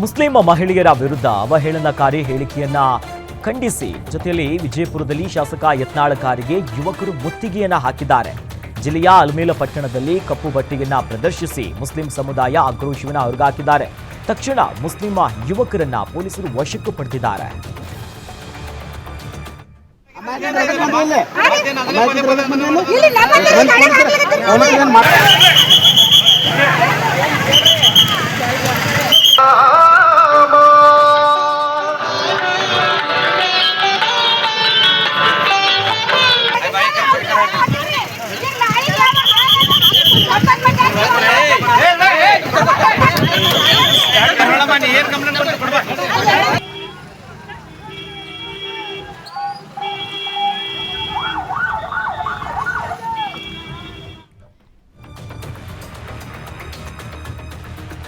Muslim ಮಹಿಳೆಯರ ವಿರುದ್ಧ ಅವಹೇಳನಕಾರಿ ಹೇಳಿಕೆಯನ್ನ ಖಂಡಿಸಿ ಜೊತೆಯಲ್ಲಿ ವಿಜಯಪುರದಲ್ಲಿ ಶಾಸಕ ಯತ್ನಾಳ ಕಾರಿಗೆ ಯುವಕರು ಮುತ್ತಿಗೆಯನ್ನ ಹಾಕಿದ್ದಾರೆ. ಜಿಲ್ಲೆಯ ಅಲ್ಮೇಲ ಪಟ್ಟಣದಲ್ಲಿ ಕಪ್ಪು ಬಟ್ಟೆಯನ್ನ ಪ್ರದರ್ಶಿಸಿ ಮುಸ್ಲಿಂ ಸಮುದಾಯ ಆಕ್ರೋಶವನ್ನ ಹೊರಗಾಕಿದ್ದಾರೆ. ತಕ್ಷಣ ಮುಸ್ಲಿಂ ಯುವಕರನ್ನ ಪೊಲೀಸರು ವಶಕ್ಕೆ ಪಡೆದಿದ್ದಾರೆ.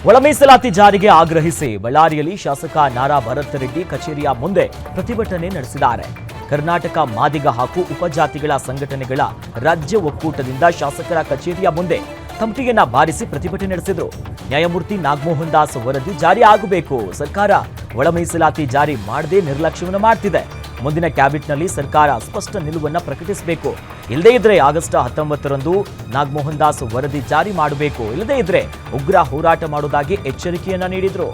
ಒಳ ಮೀಸಲಾತಿ ಜಾರಿಗೆ ಆಗ್ರಹಿಸಿ ಬಳ್ಳಾರಿಯಲ್ಲಿ ಶಾಸಕ ನಾರಾ ಭರತ್ ರೆಡ್ಡಿ ಕಚೇರಿಯ ಮುಂದೆ ಪ್ರತಿಭಟನೆ ನಡೆಸಿದ್ದಾರೆ. ಕರ್ನಾಟಕ ಮಾದಿಗ ಹಾಗೂ ಉಪಜಾತಿಗಳ ಸಂಘಟನೆಗಳ ರಾಜ್ಯ ಒಕ್ಕೂಟದಿಂದ ಶಾಸಕರ ಕಚೇರಿಯ ಮುಂದೆ ತಂಪಿಗೆನ ಬಾರಿಸಿ ಪ್ರತಿಭಟನೆ ನಡೆಸಿದರು. ನ್ಯಾಯಮೂರ್ತಿ ನಾಗಮೋಹನ್ ದಾಸ್ ವರದಿ ಜಾರಿ ಆಗಬೇಕು. ಸರ್ಕಾರ ಒಳ ಮೀಸಲಾತಿ ಜಾರಿ ಮಾಡದೆ ನಿರ್ಲಕ್ಷ್ಯವನ್ನು ಮಾಡ್ತಿದೆ. ಮುಂದಿನ ಕ್ಯಾಬಿನೆಟ್ನಲ್ಲಿ ಸರ್ಕಾರ ಸ್ಪಷ್ಟ ನಿಲುವನ್ನು ಪ್ರಕಟಿಸಬೇಕು. ಇಲ್ಲದೇ ಇದ್ರೆ ಆಗಸ್ಟ್ ಹತ್ತೊಂಬತ್ತರಂದು ನಾಗಮೋಹನ್ ದಾಸ್ ವರದಿ ಜಾರಿ ಮಾಡಬೇಕು. ಇಲ್ಲದೇ ಇದ್ರೆ ಉಗ್ರ ಹೋರಾಟ ಮಾಡುವುದಾಗಿ ಎಚ್ಚರಿಕೆಯನ್ನ ನೀಡಿದ್ರು.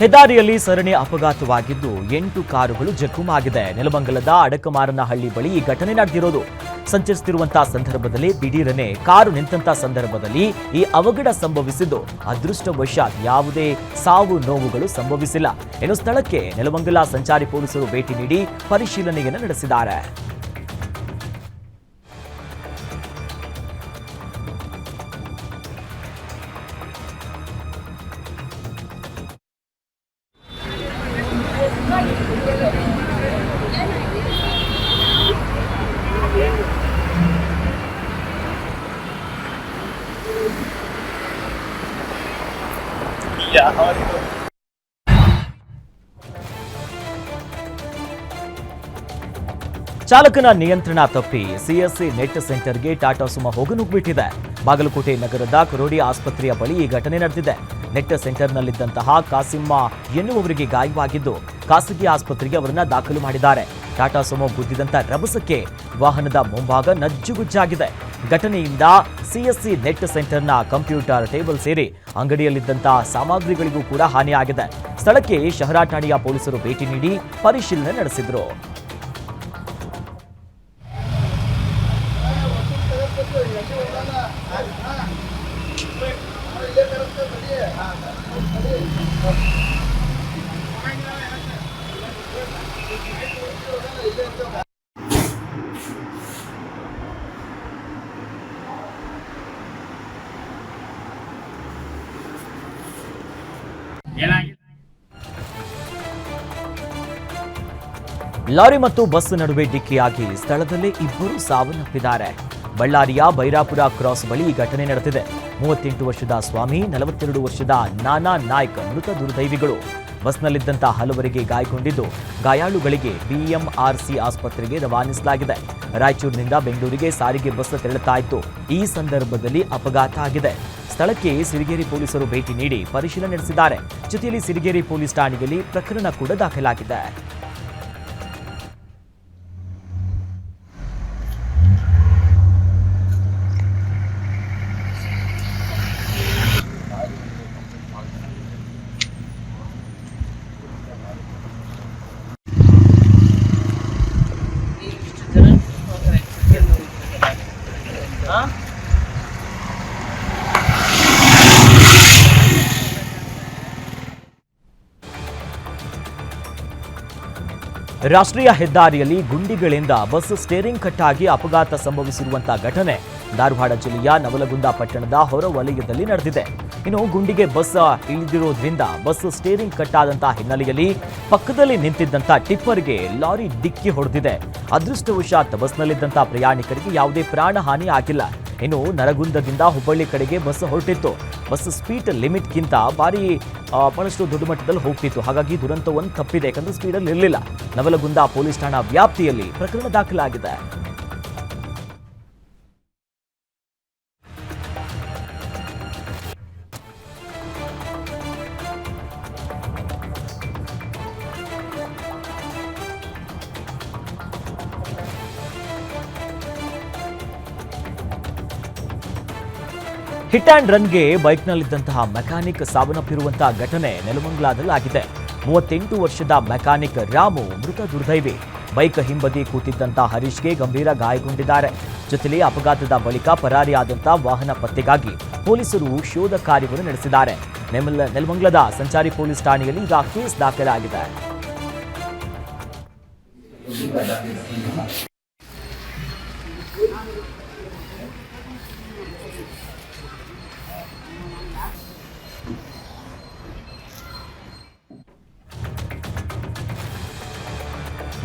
ಹೆದ್ದಾರಿಯಲ್ಲಿ ಸರಣಿ ಅಪಘಾತವಾಗಿದ್ದು ಎಂಟು ಕಾರುಗಳು ಜಖಮಾಗಿದೆ ನೆಲಮಂಗಲದ ಅಡಕಮಾರನಹಳ್ಳಿ ಬಳಿ ಈ ಘಟನೆ ನಡೆದಿರೋದು. ಸಂಚರಿಸುತ್ತಿರುವಂತಹ ಸಂದರ್ಭದಲ್ಲಿ ದಿಢೀರನೆ ಕಾರು ನಿಂತಹ ಸಂದರ್ಭದಲ್ಲಿ ಈ ಅವಘಡ ಸಂಭವಿಸಿದ್ದು. ಅದೃಷ್ಟವಶಾತ್ ಯಾವುದೇ ಸಾವು ನೋವುಗಳು ಸಂಭವಿಸಿಲ್ಲ. ಇನ್ನು ಸ್ಥಳಕ್ಕೆ ನೆಲಮಂಗಲ ಸಂಚಾರಿ ಪೊಲೀಸರು ಭೇಟಿ ನೀಡಿ ಪರಿಶೀಲನೆಯನ್ನು ನಡೆಸಿದ್ದಾರೆ. ಚಾಲಕನ ನಿಯಂತ್ರಣ ತಪ್ಪಿ ಸಿಎಸ್ಸಿ ನೆಟ್ ಸೆಂಟರ್ಗೆ ಟಾಟಾ ಸುಮ ಹೋಗನುಗ್ಬಿಟ್ಟಿದೆ. ಬಾಗಲಕೋಟೆ ನಗರದ ಕರೋಡಿ ಆಸ್ಪತ್ರೆಯ ಬಳಿ ಈ ಘಟನೆ ನಡೆದಿದೆ. ನೆಟ್ ಸೆಂಟರ್ನಲ್ಲಿದ್ದಂತಹ ಕಾಸಿಮ್ಮ ಎನ್ನುವವರಿಗೆ ಗಾಯವಾಗಿದ್ದು, ಖಾಸಗಿ ಆಸ್ಪತ್ರೆಗೆ ಅವರನ್ನ ದಾಖಲು ಮಾಡಿದ್ದಾರೆ. ಟಾಟಾ ಸುಮೋ ಗುದ್ದಿದಂತ ರಭಸಕ್ಕೆ ವಾಹನದ ಮುಂಭಾಗ ನಜ್ಜುಗುಜ್ಜಾಗಿದೆ. ಘಟನೆಯಿಂದ ಸಿಎಸ್ಸಿ ನೆಟ್ ಸೆಂಟರ್ನ ಕಂಪ್ಯೂಟರ್ ಟೇಬಲ್ ಸೇರಿ ಅಂಗಡಿಯಲ್ಲಿದ್ದಂತಹ ಸಾಮಗ್ರಿಗಳಿಗೂ ಕೂಡ ಹಾನಿಯಾಗಿದೆ ಸ್ಥಳಕ್ಕೆ ಶಹರ ಠಾಣೆಯ ಪೊಲೀಸರು ಭೇಟಿ ನೀಡಿ ಪರಿಶೀಲನೆ ನಡೆಸಿದ್ರು. ಲಾರಿ ಮತ್ತು ಬಸ್ ನಡುವೆ ಡಿಕ್ಕಿಯಾಗಿ ಸ್ಥಳದಲ್ಲೇ ಇಬ್ಬರು ಸಾವನ್ನಪ್ಪಿದ್ದಾರೆ. ಬಳ್ಳಾರಿಯ ಬೈರಾಪುರ ಕ್ರಾಸ್ ಬಳಿ ಈ ಘಟನೆ ನಡೆದಿದೆ. ಮೂವತ್ತೆಂಟು ವರ್ಷದ ಸ್ವಾಮಿ, ನಲವತ್ತೆರಡು ವರ್ಷದ ನಾನಾ ನಾಯ್ಕ, ಮೃತ ದುರ್ದೈವಿಗಳು. ಬಸ್ನಲ್ಲಿದ್ದಂಥ ಹಲವರಿಗೆ ಗಾಯಗೊಂಡಿದ್ದು, ಗಾಯಾಳುಗಳಿಗೆ ಬಿಎಂಆರ್ಸಿ ಆಸ್ಪತ್ರೆಗೆ ರವಾನಿಸಲಾಗಿದೆ. ರಾಯಚೂರಿನಿಂದ ಬೆಂಗಳೂರಿಗೆ ಸಾರಿಗೆ ಬಸ್ ತೆರಳುತ್ತಾ ಇತ್ತು. ಈ ಸಂದರ್ಭದಲ್ಲಿ ಅಪಘಾತ ಆಗಿದೆ. ಸ್ಥಳಕ್ಕೆ ಸಿರಿಗೇರಿ ಪೊಲೀಸರು ಭೇಟಿ ನೀಡಿ ಪರಿಶೀಲನೆ ನಡೆಸಿದ್ದಾರೆ. ಜೊತೆಯಲ್ಲಿ ಸಿರಿಗೇರಿ ಪೊಲೀಸ್ ಠಾಣೆಯಲ್ಲಿ ಪ್ರಕರಣ ಕೂಡ ದಾಖಲಾಗಿದೆ. ರಾಷ್ಟ್ರೀಯ ಹೆದ್ದಾರಿಯಲ್ಲಿ ಗುಂಡಿಗಳಿಂದ ಬಸ್ ಸ್ಟೇರಿಂಗ್ ಕಟ್ಟಾಗಿ ಅಪಘಾತ ಸಂಭವಿಸಿರುವಂತಹ ಘಟನೆ. ಧಾರವಾಡ ಜಿಲ್ಲೆಯ ನವಲಗುಂದ ಪಟ್ಟಣದ ಹೊರವಲಯದಲ್ಲಿ ನಡೆದಿದೆ. ಇನ್ನು ಗುಂಡಿಗೆ ಬಸ್ ಇಳಿದಿರುವುದರಿಂದ ಬಸ್ ಸ್ಟೇರಿಂಗ್ ಕಟ್ಟಾದಂತಹ ಹಿನ್ನೆಲೆಯಲ್ಲಿ ಪಕ್ಕದಲ್ಲಿ ನಿಂತಿದ್ದಂತ ಟಿಪ್ಪರ್ಗೆ ಲಾರಿ ಡಿಕ್ಕಿ ಹೊಡೆದಿದೆ. ಅದೃಷ್ಟವಶಾತ್ ಬಸ್ನಲ್ಲಿದ್ದಂತ ಪ್ರಯಾಣಿಕರಿಗೆ ಯಾವುದೇ ಪ್ರಾಣಹಾನಿ ಆಗಿಲ್ಲ. ಇನ್ನು ನರಗುಂದದಿಂದ ಹುಬ್ಬಳ್ಳಿ ಕಡೆಗೆ ಬಸ್ ಹೊರಟಿತ್ತು. ಬಸ್ ಸ್ಪೀಡ್ ಲಿಮಿಟ್ಗಿಂತ ಭಾರಿ ಬಹಳಷ್ಟು ದೊಡ್ಡ ಮಟ್ಟದಲ್ಲಿ ಹೋಗ್ತಿತ್ತು. ಹಾಗಾಗಿ ದುರಂತವನ್ನು ತಪ್ಪಿದೆ. ಯಾಕಂದ್ರೆ ಸ್ಪೀಡಲ್ಲಿ ಇರಲಿಲ್ಲ. ನವಲಗುಂದ ಪೊಲೀಸ್ ಠಾಣಾ ವ್ಯಾಪ್ತಿಯಲ್ಲಿ ಪ್ರಕರಣ ದಾಖಲಾಗಿದೆ. ಹಿಟ್ ಆ್ಯಂಡ್ ರನ್ಗೆ ಬೈಕ್ನಲ್ಲಿದ್ದಂತಹ ಮೆಕ್ಯಾನಿಕ್ ಸಾವನ್ನಪ್ಪಿರುವಂತಹ ಘಟನೆ ನೆಲಮಂಗಲದಲ್ಲಿ ಆಗಿದೆ ಮೂವತ್ತೆಂಟು ವರ್ಷದ ಮೆಕ್ಯಾನಿಕ್ ರಾಮು ಮೃತ ದುರ್ದೈವಿ. ಬೈಕ್ ಹಿಂಬದಿ ಕೂತಿದ್ದಂತ ಹರೀಶ್ಗೆ ಗಂಭೀರ ಗಾಯಗೊಂಡಿದ್ದಾರೆ. ಜೊತೆಲಿ ಅಪಘಾತದ ಬಳಿಕ ಪರಾರಿಯಾದಂಥ ವಾಹನ ಪತ್ತೆಗಾಗಿ ಪೊಲೀಸರು ಶೋಧ ಕಾರ್ಯವನ್ನು ನಡೆಸಿದ್ದಾರೆ. ನೆಮಲ ನೆಲಮಂಗಲದ ಸಂಚಾರಿ ಪೊಲೀಸ್ ಠಾಣೆಯಲ್ಲಿ ಈಗ ಕೇಸ್ ದಾಖಲಾಗಿದೆ.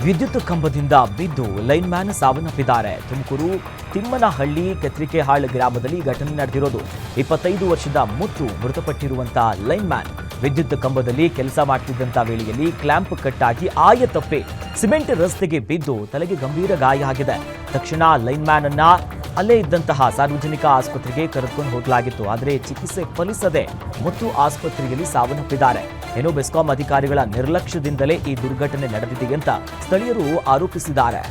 ವಿದ್ಯುತ್ ಕಂಬದಿಂದ ಬಿದ್ದು ಲೈನ್ ಮ್ಯಾನ್ ಸಾವನ್ನಪ್ಪಿದ್ದಾರೆ. ತುಮಕೂರು ತಿಮ್ಮನಹಳ್ಳಿ ಕೆತ್ರಿಕೆಹಾಳ್ ಗ್ರಾಮದಲ್ಲಿ ಘಟನೆ ನಡೆದಿರೋದು. ಇಪ್ಪತ್ತೈದು ವರ್ಷದ ಮುತ್ತು ಮೃತಪಟ್ಟಿರುವಂತಹ ಲೈನ್ ಮ್ಯಾನ್ ವಿದ್ಯುತ್ ಕಂಬದಲ್ಲಿ ಕೆಲಸ ಮಾಡ್ತಿದ್ದಂಥ ವೇಳೆಯಲ್ಲಿ ಕ್ಲ್ಯಾಂಪ್ ಕಟ್ಟಾಗಿ ಆಯ ತಪ್ಪೆ ಸಿಮೆಂಟ್ ರಸ್ತೆಗೆ ಬಿದ್ದು ತಲೆಗೆ ಗಂಭೀರ ಗಾಯ ಆಗಿದೆ. ತಕ್ಷಣ ಲೈನ್ ಮ್ಯಾನ್ ಅನ್ನ ಅಲ್ಲೇ ಇದ್ದಂತಹ ಸಾರ್ವಜನಿಕ ಆಸ್ಪತ್ರೆಗೆ ಕರೆದುಕೊಂಡು ಹೋಗಲಾಗಿತ್ತು. ಆದರೆ ಚಿಕಿತ್ಸೆ ಫಲಿಸದೆ ಮತ್ತು ಆಸ್ಪತ್ರೆಯಲ್ಲಿ ಸಾವನ್ನಪ್ಪಿದ್ದಾರೆ. ಏನೋ ಬೆಸ್ಕಾಂ ಅಧಿಕಾರಿಗಳ ನಿರ್ಲಕ್ಷ್ಯದಿಂದಲೇ ಈ ದುರ್ಘಟನೆ ನಡೆದಿದೆ ಅಂತ ಸ್ಥಳೀಯರು ಆರೋಪಿಸಿದ್ದಾರೆ.